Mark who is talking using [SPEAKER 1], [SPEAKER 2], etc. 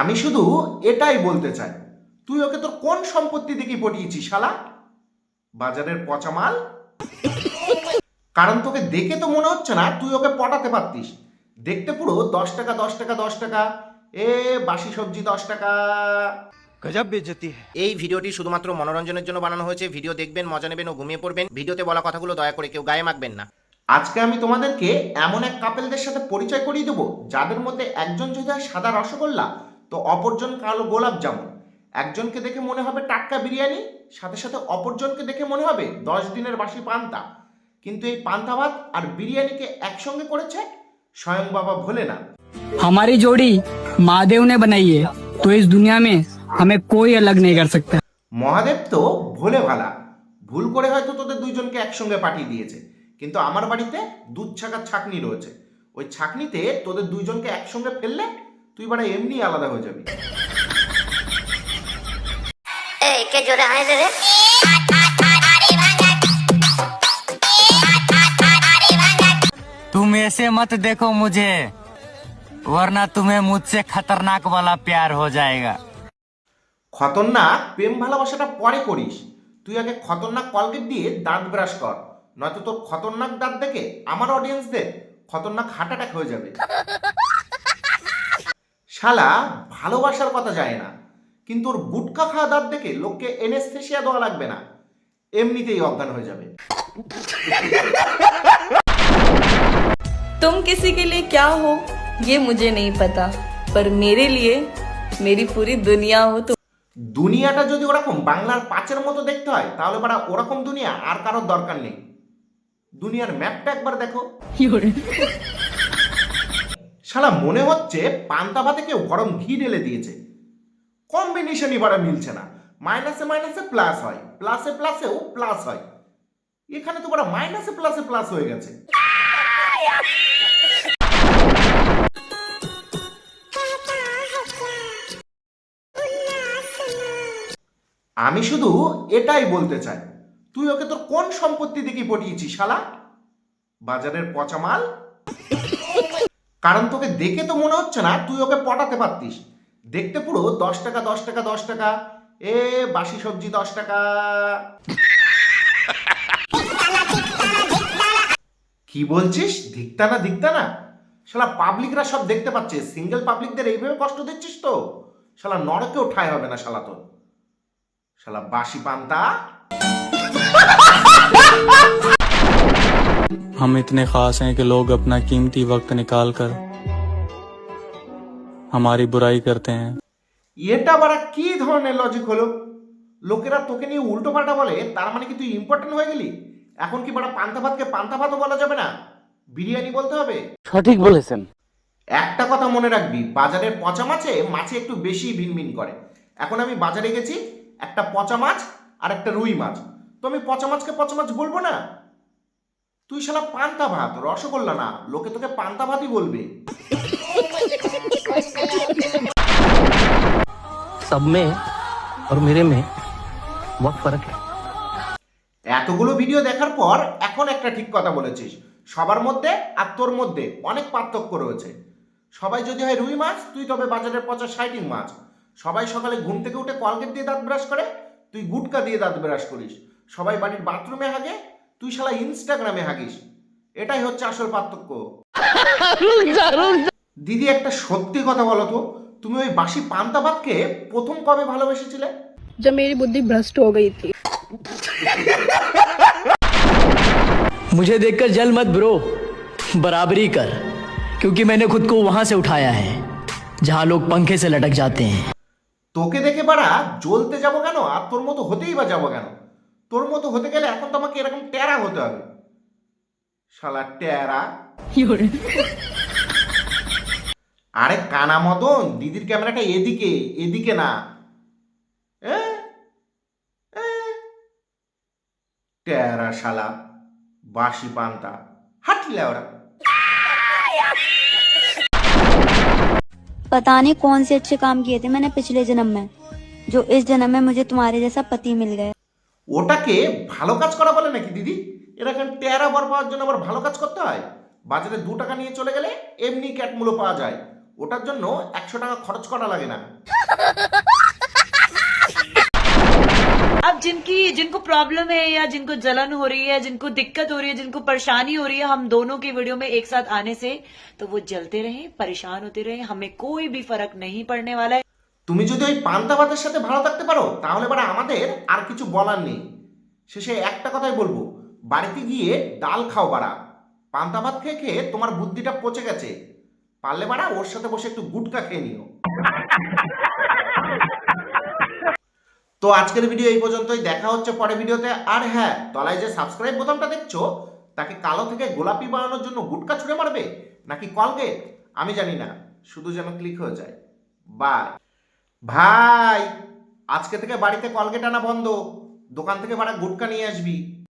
[SPEAKER 1] আমি শুধু এটাই বলতে চাই। তুই ওকে তোর কোন সম্পত্তি দেখি পটিয়েছিস শালা? বাজারের পচা মাল? কারণ তোকে দেখে তো মনে হচ্ছে না তুই ওকে পটাতে পারতিস। দেখতে পুরো দশ টাকা দশ টাকা দশ টাকা। এ বাসি সবজি দশ টাকা।
[SPEAKER 2] গজব
[SPEAKER 3] এই ভিডিওটি শুধুমাত্র মনোরঞ্জনের জন্য বানানো হয়েছে। ভিডিও দেখবেন মজা নেবেন ও ঘুমিয়ে পড়বেন। ভিডিওতে বলা কথাগুলো দয়া করে কেউ গায়ে মাখবেন না।
[SPEAKER 1] আজকে আমি তোমাদেরকে এমন এক কাপেলদের সাথে পরিচয় করিয়ে দেবো যাদের মধ্যে একজন যদি সাদা রসগোল্লা তো অপরজন কালো গোলাপ জামুন একজনকে দেখে মনে হবে টাটকা বিরিয়ানি সাথে সাথে অপরজনকে দেখে মনে হবে দশ দিনের বাসি পান্তা কিন্তু এই পান্তা ভাত আর বিরিয়ানিকে একসঙ্গে করেছে স্বয়ং বাবা ভোলেনাথ
[SPEAKER 4] हमारी जोड़ी महादेव ने बनाई है तो इस दुनिया में हमें कोई अलग नहीं कर सकता
[SPEAKER 1] মহাদেব তো ভোলে ভালা ভুল করে হয়তো তোদের দুইজনকে একসঙ্গে পাঠিয়ে দিয়েছে কিন্তু আমার বাড়িতে দুধ ছাকার ছাকনি রয়েছে ওই ছাকনিতে তোদের দুইজনকে একসঙ্গে ফেললে তুই বাড়া এমনি আলাদা হয়ে যাবি
[SPEAKER 5] এই কে জোরে হাই দে রে
[SPEAKER 6] तुम ऐसे मत देखो मुझे वरना तुम्हें मुझसे खतरनाक वाला प्यार हो जाएगा
[SPEAKER 1] খতরনাক প্রেম ভালোবাসাটা পরে করিস তুই আগে খতরনাক কলগেট দিয়ে দাঁত ব্রাশ কর নয়তো তোর খতরনাক দাঁত দেখে আমার অডিয়েন্সদের খতরনাক হার্ট অ্যাটাক হয়ে যাবে শালা ভালোবাসার কথা যায় না কিন্তু ওর গুটকা খাওয়া দাঁত দেখে লোককে এনেস্থেশিয়া দেওয়া লাগবে না এমনিতেই অজ্ঞান হয়ে যাবে
[SPEAKER 7] तुम किसी के लिए क्या हो ये मुझे नहीं पता पर मेरे लिए मेरी पूरी दुनिया हो तो
[SPEAKER 1] দুনিয়াটা যদি ওরকম বাংলার পাঁচের মতো দেখতে হয় তাহলে বাড়া ওরকম দুনিয়া আর কারোর দরকার নেই দুনিয়ার ম্যাপটা একবার দেখো শালা মনে হচ্ছে পান্তা ভাতে কেউ গরম ঘি ঢেলে দিয়েছে। কম্বিনেশনই বাড়া মিলছে না। মাইনাসে মাইনাসে প্লাস হয়। প্লাসে প্লাসেও প্লাস হয়। এখানে তো বাড়া মাইনাসে প্লাসে প্লাস হয়ে গেছে। আমি শুধু এটাই বলতে চাই। তুই ওকে তোর কোন সম্পত্তি দেখে পটিয়েছিস, শালা? বাজারের পচা মাল? কারণ তোকে দেখে তো মনে হচ্ছে না, তুই ওকে পটাতে পারতিস। দেখতে পুরো দশ টাকা দশ টাকা দশ টাকা। এ, বাসি সবজি দশ টাকা। কি বলছিস? ধিকতা না ধিকতা না। শালা, পাবলিকরা সব দেখতে পাচ্ছে। সিঙ্গেল পাবলিকদের এইভাবে কষ্ট দিচ্ছিস তো? শালা, নরকেও ঠাই হবে না শালা তোর। শালা, বাসি পান্তা?
[SPEAKER 8] हम इतने खास हैं कि लोग अपना कीमती वक्त निकाल कर हमारी बुराई करते हैं
[SPEAKER 1] এটা বারা কি ধরনের লজিক হলো লোকেরা তোকে নিয়ে উল্টো পাল্টা বলে তার মানে কি তুই ইম্পর্টেন্ট হয়ে গেলি এখন কি বারা পান্তা ভাতকে পান্তা ভাতও বলা যাবে না বিরিয়ানি বলতে হবে
[SPEAKER 4] সঠিক বলেছেন
[SPEAKER 1] একটা কথা মনে রাখবি বাজারের পচা মাছে মাছে একটু বেশি ভিনভিন করে এখন আমি বাজারে গেছি একটা পচা মাছ আর একটা রুই মাছ তো আমি পচা মাছকে পচা মাছ বলবো না তুই শালা পান্তা ভাত রসগোল্লা না লোকে তোকে পান্তা ভাতই বলবে।
[SPEAKER 9] সব মে আর মেরে মে ফরক
[SPEAKER 1] এতগুলো ভিডিও দেখার পর এখন একটা ঠিক কথা বলেছিস। সবার মধ্যে আর তোর মধ্যে অনেক পার্থক্য রয়েছে। সবাই যদি হয় রুই মাছ তুই তবে বাজারের পচা সাইটিং মাছ। সবাই সকালে ঘুম থেকে উঠে কলগেট দিয়ে দাঁত ব্রাশ করে তুই গুটকা দিয়ে দাঁত ব্রাশ করিস। সবাই বাড়ির বাথরুমে হাগে তুই শালা ইনস্টাগ্রামে হাগিস এটাই হচ্ছে আসল পার্থক্য দিদি একটা সত্যি কথা বলো তো তুমি ওই বাসি পান্তা ভাতকে প্রথম কবে ভালোবেসেছিলে
[SPEAKER 7] जब मेरी बुद्धि भ्रष्ट हो गई थी
[SPEAKER 9] मुझे देखकर जल मत ब्रो बराबरी कर क्योंकि मैंने खुद को वहां से उठाया है जहां लोग पंखे से लटक जाते हैं
[SPEAKER 1] তোকে দেখে বাড়া জ্বলতে যাবো কেন আর তোর মতো হতেই বা যাবো কেন তোর মতো হতে গেলে এখন তো আমাকে এরকম ট্যারা হতে হবে শালা ট্যারা আরে কানা মদন দিদির ক্যামেরাটা এদিকে এদিকে না এ? এ? ট্যারা শালা বাসি পান্তা হাঁটলে ওরা
[SPEAKER 5] पता नहीं कौन से अच्छे काम किए थे मैंने पिछले जन्म में जो इस जन्म में मुझे तुम्हारे जैसा पति मिल गया
[SPEAKER 1] ওটাকে ভালো কাজ করা বলে নাকি দিদি এরকম টেরা বর পাওয়ার জন্য আবার ভালো কাজ করতে হয় বাজারে দু টাকা নিয়ে চলে গেলে এমনি ক্যাটমূলো পাওয়া যায় ওটার জন্য একশো টাকা খরচ করা লাগে না
[SPEAKER 7] अब जिनकी जिनको प्रॉब्लम है या जिनको जलन हो रही है जिनको दिक्कत हो रही है जिनको परेशानी हो रही है हम दोनों की वीडियो में एक साथ आने से तो वो जलते रहे परेशान होते रहे हमें कोई भी फर्क नहीं पड़ने वाला है
[SPEAKER 1] তুমি যদি ওই পান্তা ভাতের সাথে ভালো থাকতে পারো, তাহলে বারা আমাদের আর কিছু বলার নেই। শেষে একটা কথাই বলব, বাড়িতে গিয়ে ডাল খাও বাড়া। পান্তা ভাত খেয়ে খেয়ে তোমার বুদ্ধিটা পচে গেছে। পারলে বাড়া ওর সাথে বসে একটু গুটকা খেয়ে নিও। তো আজকের ভিডিও এই পর্যন্তই, দেখা হচ্ছে পরের ভিডিওতে। আর হ্যাঁ তলায় যে সাবস্ক্রাইব বোতামটা দেখছ, তাকে কালো থেকে গোলাপি বানানোর জন্য গুটকা ছুঁড়ে মারবে নাকি কলগেট? আমি জানি না, শুধু যেন ক্লিক হয়ে যায়। বাই। ভাই আজকে থেকে বাড়িতে কলগেট আনা বন্ধ। দোকান থেকে ভাড়া গুটকা নিয়ে আসবি।